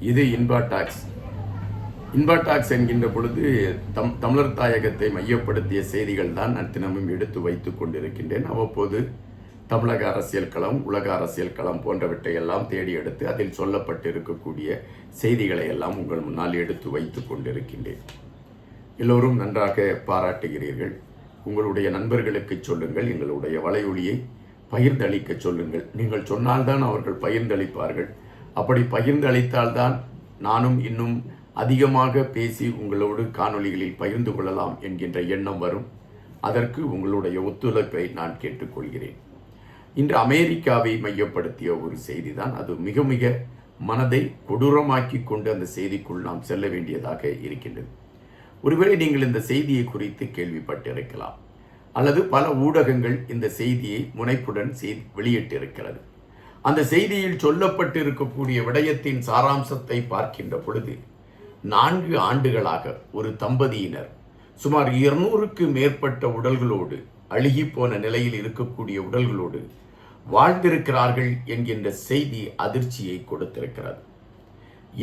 இது இன்பாடாக்ஸ் tax tax என்கின்ற பொழுது தம் தமிழர் தாயகத்தை மையப்படுத்திய செய்திகள் தான் நான் தினமும் எடுத்து வைத்துக் கொண்டிருக்கின்றேன். அவ்வப்போது தமிழக அரசியல் களம் உலக அரசியல் களம் போன்றவற்றை எல்லாம் தேடி எடுத்து அதில் சொல்லப்பட்டிருக்கக்கூடிய செய்திகளை எல்லாம் உங்கள் முன்னால் எடுத்து வைத்துக் கொண்டிருக்கின்றேன். எல்லோரும் நன்றாக பாராட்டுகிறீர்கள். உங்களுடைய நண்பர்களுக்கு சொல்லுங்கள் எங்களுடைய வலையொலியை பகிர்ந்தளிக்க சொல்லுங்கள். நீங்கள் சொன்னால்தான் அவர்கள் பகிர்ந்தளிப்பார்கள். அப்படி பகிர்ந்தளித்தால்தான் நானும் இன்னும் அதிகமாக பேசி உங்களோடு காணொளிகளில் பகிர்ந்து கொள்ளலாம் என்கின்ற எண்ணம் வரும். அதற்கு உங்களுடைய ஒத்துழைப்பை நான் கேட்டுக்கொள்கிறேன். இன்று அமெரிக்காவை மையப்படுத்திய ஒரு செய்தி தான் அது. மிக மிக மனதை கொடூரமாக்கி கொண்டு அந்த செய்திக்குள் நாம் செல்ல வேண்டியதாக இருக்கின்றது. ஒருவேளை நீங்கள் இந்த செய்தியை குறித்து கேள்விப்பட்டிருக்கலாம். அல்லது பல ஊடகங்கள் இந்த செய்தியை முனைப்புடன் செய்தி வெளியிட்டிருக்கிறது. அந்த செய்தியில் சொல்லப்பட்டிருக்கக்கூடிய விடயத்தின் சாராம்சத்தை பார்க்கின்ற பொழுது நான்கு ஆண்டுகளாக ஒரு தம்பதியினர் சுமார் இருநூறுக்கு மேற்பட்ட உடல்களோடு அழுகிப்போன நிலையில் இருக்கக்கூடிய உடல்களோடு வாழ்ந்திருக்கிறார்கள் என்கின்ற செய்தி அதிர்ச்சியை கொடுத்திருக்கிறது.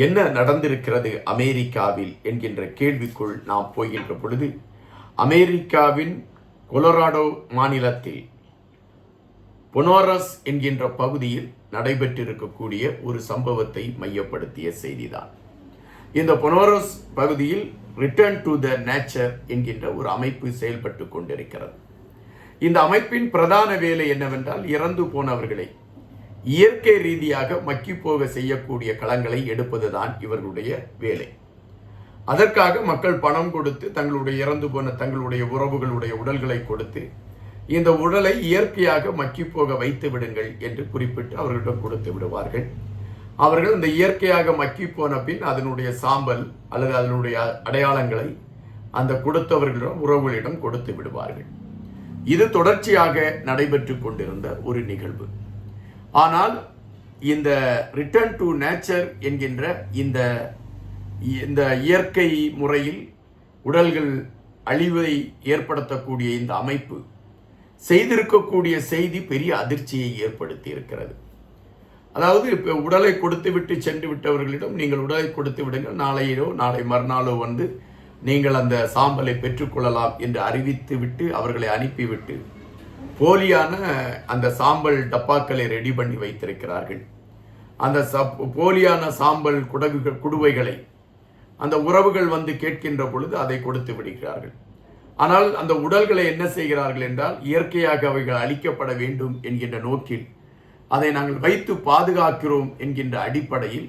என்ன நடந்திருக்கிறது அமெரிக்காவில் என்கின்ற கேள்விக்குள் நாம் போகின்ற பொழுது அமெரிக்காவின் கொலராடோ மாநிலத்தில் பொனோரஸ் என்கின்ற பகுதியில் நடைபெற்றிருக்கக்கூடிய ஒரு சம்பவத்தை மையப்படுத்திய செய்திதான். இந்த பொனாரஸ் பகுதியில் ரிட்டர்ன் டு த நேச்சர் என்கின்ற ஒரு அமைப்பு செயல்பட்டு கொண்டிருக்கிறது. இந்த அமைப்பின் பிரதான வேலை என்னவென்றால் இறந்து போனவர்களை இயற்கை ரீதியாக மக்கிப்போக செய்யக்கூடிய களங்களை எடுப்பதுதான் இவர்களுடைய வேலை. அதற்காக மக்கள் பணம் கொடுத்து தங்களுடைய இறந்து போன தங்களுடைய உறவுகளுடைய உடல்களை கொடுத்து இந்த உடலை இயற்கையாக மக்கி போக வைத்து விடுங்கள் என்று குறிப்பிட்டு அவர்களிடம் கொடுத்து விடுவார்கள். அவர்கள் இந்த இயற்கையாக மக்கி போன பின் அதனுடைய சாம்பல் அல்லது அதனுடைய அடையாளங்களை அந்த கொடுத்தவர்களிடம் உறவுகளிடம் கொடுத்து விடுவார்கள். இது தொடர்ச்சியாக நடைபெற்று கொண்டிருந்த ஒரு நிகழ்வு. ஆனால் இந்த ரிட்டர்ன் டு நேச்சர் என்கின்ற இந்த இந்த இயற்கை முறையில் உடல்கள் அழிவை ஏற்படுத்தக்கூடிய இந்த அமைப்பு செய்திருக்கக்கூடிய செய்தி பெரிய அதிர்ச்சியை ஏற்படுத்தி இருக்கிறது அதாவது இப்போ உடலை கொடுத்து விட்டு சென்று விட்டவர்களிடம் நீங்கள் உடலை கொடுத்து விடுங்கள். நாளையோ நாளை மறுநாளோ வந்து நீங்கள் அந்த சாம்பலை பெற்றுக்கொள்ளலாம் என்று அறிவித்து விட்டு அவர்களை அனுப்பிவிட்டு போலியான அந்த சாம்பல் டப்பாக்களை ரெடி பண்ணி வைத்திருக்கிறார்கள். அந்த சப் போலியான சாம்பல் குடகுகள் குடுவைகளை அந்த உறவுகள் வந்து கேட்கின்ற பொழுது அதை கொடுத்து விடுகிறார்கள். ஆனால் அந்த உடல்களை என்ன செய்கிறார்கள் என்றால் இயற்கையாக அவைகள் அழிக்கப்பட வேண்டும் என்கின்ற நோக்கில் அதை நாங்கள் வைத்து பாதுகாக்கிறோம் என்கின்ற அடிப்படையில்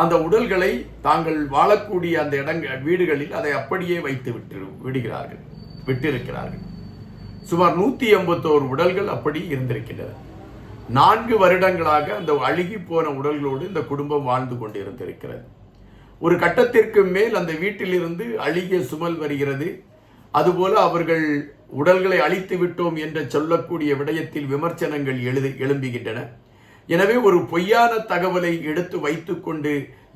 அந்த உடல்களை தாங்கள் வாழக்கூடிய அந்த இடங்கள் வீடுகளில் அதை அப்படியே வைத்து விட்டு விடுகிறார்கள் விட்டிருக்கிறார்கள். சுமார் நூற்றி எண்பத்தோரு உடல்கள் அப்படி இருந்திருக்கின்றன. நான்கு வருடங்களாக அந்த அழுகி போன உடல்களோடு இந்த குடும்பம் வாழ்ந்து கொண்டிருந்திருக்கிறது. ஒரு கட்டத்திற்கு மேல் அந்த வீட்டிலிருந்து அழுகிய சுமல் வருகிறது. அதுபோல அவர்கள் உடல்களை அழித்து விட்டோம் என்று சொல்லக்கூடிய விடயத்தில் விமர்சனங்கள் எழுது எழும்புகின்றன. எனவே ஒரு பொய்யான தகவலை எடுத்து வைத்துக்கொண்டு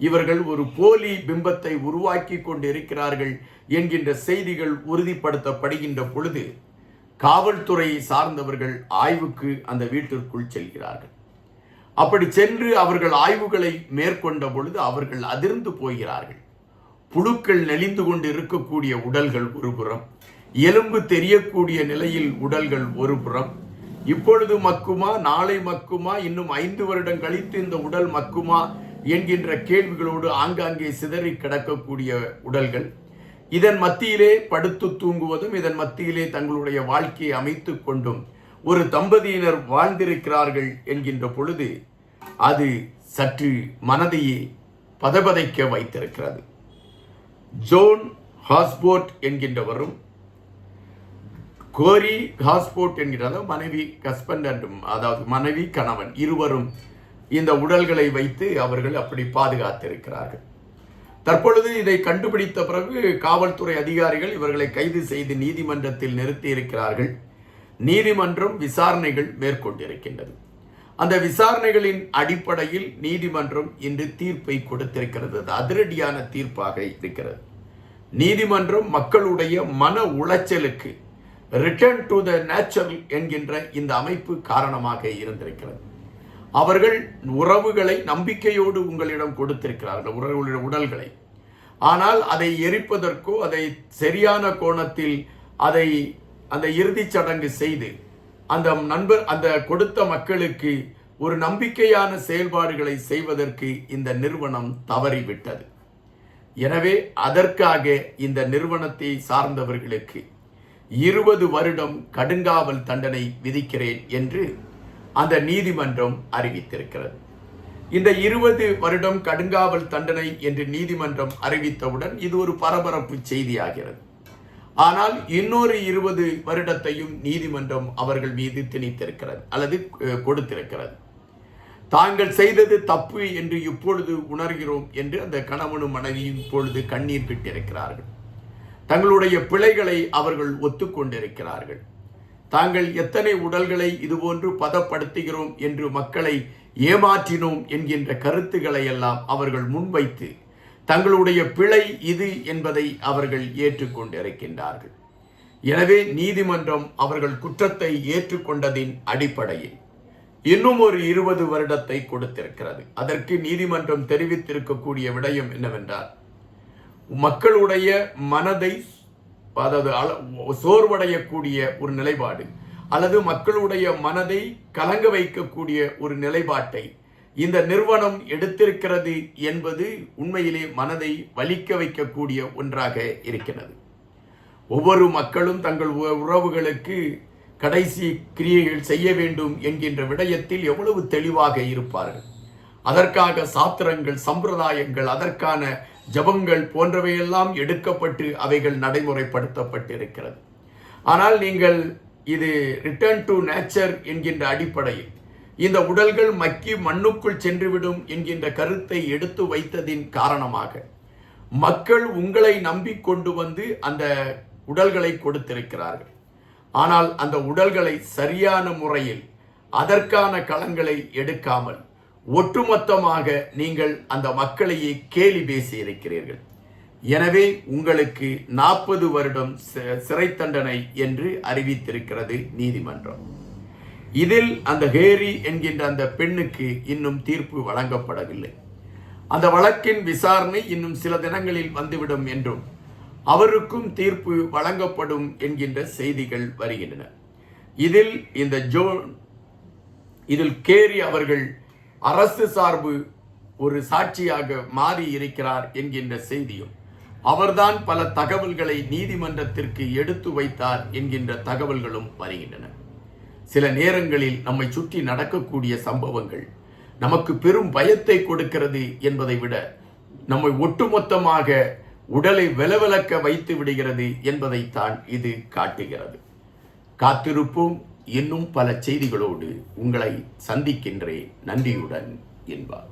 இவர்கள் ஒரு போலி பிம்பத்தை உருவாக்கி கொண்டு இருக்கிறார்கள் என்கின்ற செய்திகள் உறுதிப்படுத்தப்படுகின்ற பொழுது காவல்துறையை சார்ந்தவர்கள் ஆய்வுக்கு அந்த வீட்டிற்குள் செல்கிறார்கள். அப்படி சென்று அவர்கள் ஆய்வுகளை மேற்கொண்ட பொழுது அவர்கள் அதிர்ந்து போகிறார்கள். புழுக்கள் நெளிந்து கொண்டு இருக்கக்கூடிய உடல்கள் ஒரு புறம் எலும்பு தெரியக்கூடிய நிலையில் உடல்கள் ஒரு புறம். இப்பொழுது மக்குமா நாளை மக்குமா இன்னும் ஐந்து வருடம் கழித்து இந்த உடல் மக்குமா என்கின்ற கேள்விகளோடு ஆங்காங்கே சிதறி கிடக்கக்கூடிய உடல்கள். இதன் மத்தியிலே படுத்து தூங்குவதும் இதன் மத்தியிலே தங்களுடைய வாழ்க்கையை அமைத்து கொண்டும் ஒரு தம்பதியினர் வாழ்ந்திருக்கிறார்கள் என்கின்ற பொழுது அது சற்று மனதையே பதபதைக்க வைத்திருக்கிறது. ஜோன் ஹாஸ்போர்ட் என்கின்றவரும் கோரி ஹாஸ்போர்ட் என்கிற அதாவது மனைவி ஹஸ்பண்ட் அண்ட் அதாவது மனைவி கணவன் இருவரும் இந்த உடல்களை வைத்து அவர்கள் அப்படி பாதுகாத்திருக்கிறார்கள். தற்பொழுது இதை கண்டுபிடித்த பிறகு காவல்துறை அதிகாரிகள் இவர்களை கைது செய்து நீதிமன்றத்தில் நிறுத்தி இருக்கிறார்கள் நீதிமன்றம் விசாரணைகள் மேற்கொண்டிருக்கின்றது. அந்த விசாரணைகளின் அடிப்படையில் நீதிமன்றம் இன்று தீர்ப்பை கொடுத்திருக்கிறது. அது அதிரடியான தீர்ப்பாக இருக்கிறது. நீதிமன்றம் மக்களுடைய மன உளைச்சலுக்கு ரிட்டர்ன் டு த நேச்சுரல் என்கின்ற இந்த அமைப்பு காரணமாக இருந்திருக்கிறது. அவர்கள் உறவுகளை நம்பிக்கையோடு உங்களிடம் கொடுத்திருக்கிறார்கள் உறவுகளுடைய உடல்களை. ஆனால் அதை எரிப்பதற்கோ அதை சரியான கோணத்தில் அதை அந்த இறுதிச் சடங்கு செய்து அந்த நண்பர் அந்த கொடுத்த மக்களுக்கு ஒரு நம்பிக்கையான செயல்பாடுகளை செய்வதற்கு இந்த நிறுவனம் தவறிவிட்டது. எனவே அதற்காக இந்த நிறுவனத்தை சார்ந்தவர்களுக்கு இருபது வருடம் கடுங்காவல் தண்டனை விதிக்கிறேன் என்று அந்த நீதிமன்றம் அறிவித்திருக்கிறது. இந்த இருபது வருடம் கடுங்காவல் தண்டனை என்று நீதிமன்றம் அறிவித்தவுடன் இது ஒரு பரபரப்பு செய்தியாகிறது. ஆனால் இன்னொரு இருபது வருடத்தையும் நீதிமன்றம் அவர்கள் மீது திணித்திருக்கிறது அல்லது கொடுத்திருக்கிறது. தாங்கள் செய்தது தப்பு என்று இப்பொழுது உணர்கிறோம் என்று அந்த கணவனும் மனைவியும் இப்பொழுது கண்ணீர் விட்டிருக்கிறார்கள் தங்களுடைய பிழைகளை அவர்கள் ஒத்துக்கொண்டிருக்கிறார்கள். தாங்கள் எத்தனை உடல்களை இதுபோன்று பதப்படுத்துகிறோம் என்று மக்களை ஏமாற்றினோம் என்கின்ற கருத்துக்களை எல்லாம் அவர்கள் முன்வைத்து தங்களுடைய பிழை இது என்பதை அவர்கள் ஏற்றுக்கொண்டிருக்கின்றார்கள். எனவே நீதிமன்றம் அவர்கள் குற்றத்தை ஏற்றுக்கொண்டதின் அடிப்படையில் இன்னும் ஒரு இருபது வருடத்தை கொடுத்திருக்கிறது. அதற்கு நீதிமன்றம் தெரிவித்திருக்கக்கூடிய விடயம் என்னவென்றால் மக்களுடைய மனதை அதாவது சோர்வடையக்கூடிய ஒரு நிலைப்பாடு அல்லது மக்களுடைய மனதை கலங்க வைக்கக்கூடிய ஒரு நிலைப்பாட்டை இந்த நிறுவனம் எடுத்திருக்கிறது என்பது உண்மையிலே மனதை வலிக்க வைக்கக்கூடிய ஒன்றாக இருக்கிறது. ஒவ்வொரு மக்களும் தங்கள் உ- உறவுகளுக்கு கடைசி கிரியைகள் செய்ய வேண்டும் என்கின்ற விடயத்தில் எவ்வளவு தெளிவாக இருப்பார்கள். அதற்காக சாத்திரங்கள் சம்பிரதாயங்கள் அதற்கான ஜபங்கள் போன்றவையெல்லாம் எடுக்கப்பட்டு அவைகள் நடைமுறைப்படுத்தப்பட்டிருக்கிறது. ஆனால் நீங்கள் இது ரிட்டர்ன் டு நேச்சர் என்கின்ற அடிப்படையில் இந்த உடல்கள் மக்கி மண்ணுக்குள் சென்றுவிடும் என்கின்ற கருத்தை எடுத்து வைத்ததின் காரணமாக மக்கள் உங்களை நம்பி கொண்டு வந்து அந்த உடல்களை கொடுத்திருக்கிறார்கள். ஆனால் அந்த உடல்களை சரியான முறையில் அதற்கான களங்களை எடுக்காமல் ஒட்டுமொத்தமாக நீங்கள் அந்த மக்களையே கேலி பேசி இருக்கிறீர்கள். எனவே உங்களுக்கு நாற்பது வருடம் சிறை தண்டனை என்று அறிவித்திருக்கிறது நீதிமன்றம். இதில் அந்த ஹேரி என்கின்ற அந்த பெண்ணுக்கு இன்னும் தீர்ப்பு வழங்கப்படவில்லை. அந்த வழக்கின் விசாரணை இன்னும் சில தினங்களில் வந்துவிடும் என்றும் அவருக்கும் தீர்ப்பு வழங்கப்படும் என்கின்ற செய்திகள் வருகின்றன. இதில் இந்த ஜோன் இதில் கேரி அவர்கள் அரசு சார்பு ஒரு சாட்சியாக மாறி இருக்கிறார் என்கின்ற செய்தியும் அவர்தான் பல தகவல்களை நீதிமன்றத்திற்கு எடுத்து வைத்தார் என்கின்ற தகவல்களும் வருகின்றன. சில நேரங்களில் நம்மை சுற்றி நடக்கக்கூடிய சம்பவங்கள். நமக்கு பெரும் பயத்தை கொடுக்கிறது என்பதை விட நம்மை ஒட்டுமொத்தமாக உடலை வெலவெலக்க வைத்து விடுகிறது என்பதைத்தான் இது காட்டுகிறது. காத்திருப்போம். இன்னும் பல செய்திகளோடு உங்களை சந்திக்கின்றேன். நன்றியுடன் என்பார்.